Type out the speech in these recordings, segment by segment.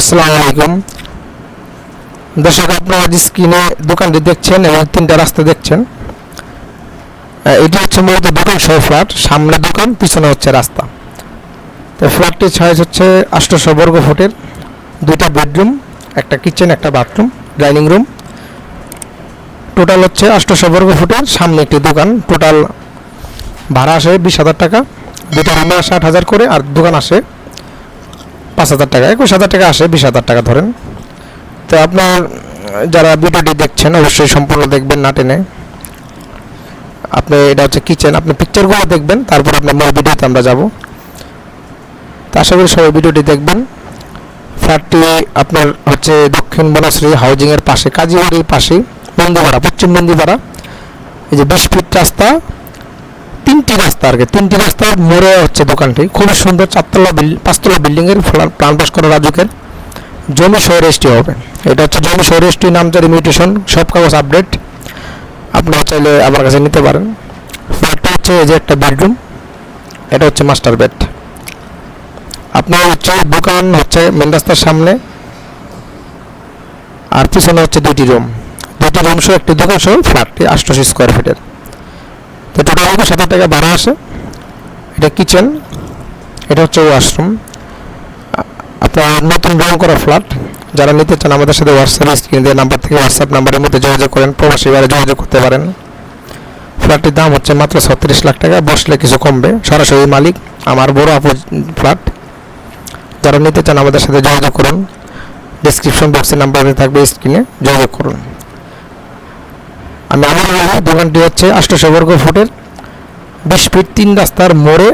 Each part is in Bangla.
আসসালামু আলাইকুম। দর্শক, আপনারা যে স্ক্রিনে দোকানটি দেখছেন এবং তিনটা রাস্তা দেখছেন এটি হচ্ছে মূলত দোকান সহ ফ্ল্যাট। সামনে দোকান, পিছনে হচ্ছে রাস্তা। তো ফ্ল্যাটটির সাইজ হচ্ছে আটশোশো বর্গ ফুটের। দুইটা বেডরুম একটা কিচেন একটা বাথরুম ডাইনিং রুম টোটাল হচ্ছে আটশোশো বর্গ ফুটের। সামনে একটি দোকান টোটাল ভাড়া আসে বিশ হাজার টাকা। দুইটা রুমে আট হাজার করে, আর দোকান আসে পাঁচ হাজার টাকা, একুশ হাজার টাকা আসে, বিশ হাজার টাকা ধরেন। তো আপনার, যারা ভিডিওটি দেখছেন, অবশ্যই সম্পূর্ণ দেখবেন না টেনে। আপনি, এটা হচ্ছে কিচেন, আপনি পিকচারগুলো দেখবেন, তারপর আপনার মূল ভিডিওতে আমরা যাব। তো আশা করি সবাই ভিডিওটি দেখবেন। ফ্ল্যাটটি আপনার হচ্ছে দক্ষিণ বনশ্রী হাউজিংয়ের পাশে, কাজীবাড়ির পাশে নন্দীপাড়া, পশ্চিম নন্দীপাড়া। এই যে বিশ ফিট রাস্তা তিনটি রাস্তা আর কি। তিনটি রাস্তার মোড়ে হচ্ছে দোকানটি। খুবই সুন্দর চারতলা পাঁচতলা বিল্ডিংয়ের প্ল্যান পাস করা রাজুকের জমি শহর এসটি হবে। এটা হচ্ছে জমি শহর এসটি নামজারি মিউটেশন, সব কাগজ আপডেট। আপনারা চাইলে আমার কাছে নিতে পারেন। ফ্ল্যাটটা হচ্ছে এই যে একটা বেডরুম। এটা হচ্ছে মাস্টার বেড। আপনার হচ্ছে দোকান হচ্ছে মেন রাস্তার সামনে। আর পিছনে হচ্ছে দুটি রুম। দুইটি রুম সহ একটি দোকান সহ ফ্ল্যাটটি আটশোশো স্কোয়ার ফিটের তো টোটাল একুশ হাজার টাকা ভাড়া আসে এটা কিচেন, এটা হচ্ছে ওয়াশরুম আপনার নতুন রং করা ফ্ল্যাট যারা নিতে চান আমাদের সাথে হোয়াটসঅ্যাপ স্ক্রিন দিয়ে নাম্বার থেকে হোয়াটসঅ্যাপ নাম্বারের মধ্যে যোগাযোগ করেন, প্রবাসী বারে যোগাযোগ করতে পারেন। ফ্ল্যাটটির দাম হচ্ছে মাত্র ছত্রিশ লাখ টাকা, বসলে কিছু কমবে। সরাসরি মালিক, আমার বড় আপু ফ্ল্যাট যারা নিতে চান আমাদের সাথে যোগাযোগ করুন। ডিসক্রিপশন বক্সে নাম্বারে থাকবে স্ক্রিনে যোগাযোগ করুন। আমি আমার বলব দোকানটি হচ্ছে আটশোশো বর্গ ফুটের বিশ ফিট তিন রাস্তার মোড়ে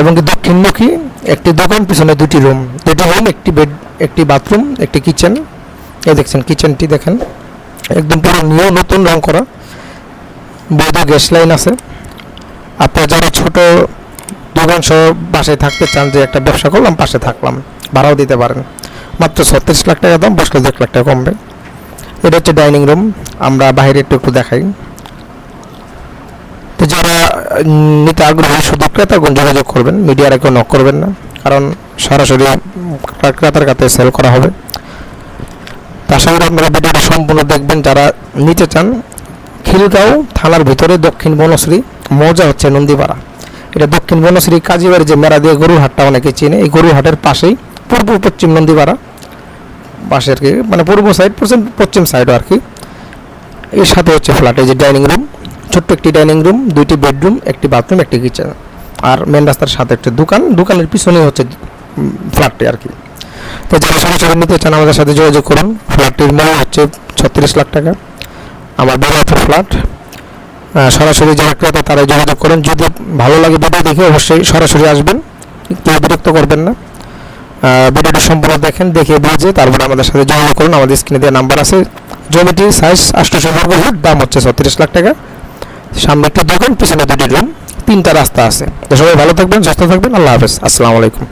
এবং দক্ষিণমুখী একটি দোকান, পিছনে দুটি রুম। দুটি রুম, একটি বেড, একটি বাথরুম, একটি কিচেন। এই দেখছেন, কিচেনটি দেখেন। একদম পুরো নিউ, নতুন রং করা। বৈধ গ্যাস লাইন আছে। আপনারা যারা ছোট দোকান সহ বাসায় থাকতে চান যে একটা ব্যবসা করলাম, পাশে থাকলাম, ভাড়াও দিতে পারেন। মাত্র ছত্রিশ লাখ টাকা দাম বসলে এক লাখ টাকা কমবে। এটা হচ্ছে ডাইনিং রুম। আমরা বাইরে একটু একটু দেখাই। তো যারা নিতে আগ্রহী শুধু ক্রেতাগণ যোগাযোগ করবেন, মিডিয়ারা কেউ নক করবেন না, কারণ সরাসরি ক্রেতার কাছে সেল করা হবে। তা আশা করি আপনারা ভিডিওটি সম্পূর্ণ দেখবেন। যারা নিতে চান, খিলগাঁও থানার ভিতরে দক্ষিণ বনশ্রী, মৌজা হচ্ছে নন্দীপাড়া। এটা দক্ষিণ বনশ্রী কাজীবাড়ি যে মেরা দিয়ে গরুর হাটটা অনেকে চেনে, এই গরুর হাটের পাশেই পূর্ব পশ্চিম নন্দীপাড়া। পাশে আর কি মানে পূর্ব সাইড পশ্চিম পশ্চিম সাইডও আর কি। এর সাথে হচ্ছে ফ্ল্যাট এই যে ডাইনিং রুম ছোট্ট একটি ডাইনিং রুম দুইটি বেডরুম একটি বাথরুম একটি কিচেন আর মেন রাস্তার সাথে একটি দোকান, দোকানের পিছনেই হচ্ছে ফ্ল্যাটটি আর কি। তো যারা সরাসরি নিতে চান, আমাদের সাথে যোগাযোগ করুন। ফ্ল্যাটটির মূল্য হচ্ছে ছত্রিশ লাখ টাকা। আমার একটা ফ্ল্যাট সরাসরি যারা ক্রেতা তারা যোগাযোগ করেন। যদি ভালো লাগে ভিডিও দেখে অবশ্যই সরাসরি আসবেন। কেউ বিরক্ত করবেন না। ভিডিওটি সম্পূর্ণ দেখেন, দেখে বুঝে তারপরে আমাদের সাথে যোগাযোগ করুন। আমাদের স্ক্রিনে দেওয়া নাম্বার আছে। জমিটির সাইজ আষ্টশো বর্গ ফুট দাম হচ্ছে ছত্রিশ লাখ টাকা। সামনে একটা দোকান, পিছনে দুটি রুম তিনটা রাস্তা আছে। সবাই ভালো থাকবেন, সুস্থ থাকবেন। আল্লাহ হাফেজ। আসসালামু আলাইকুম।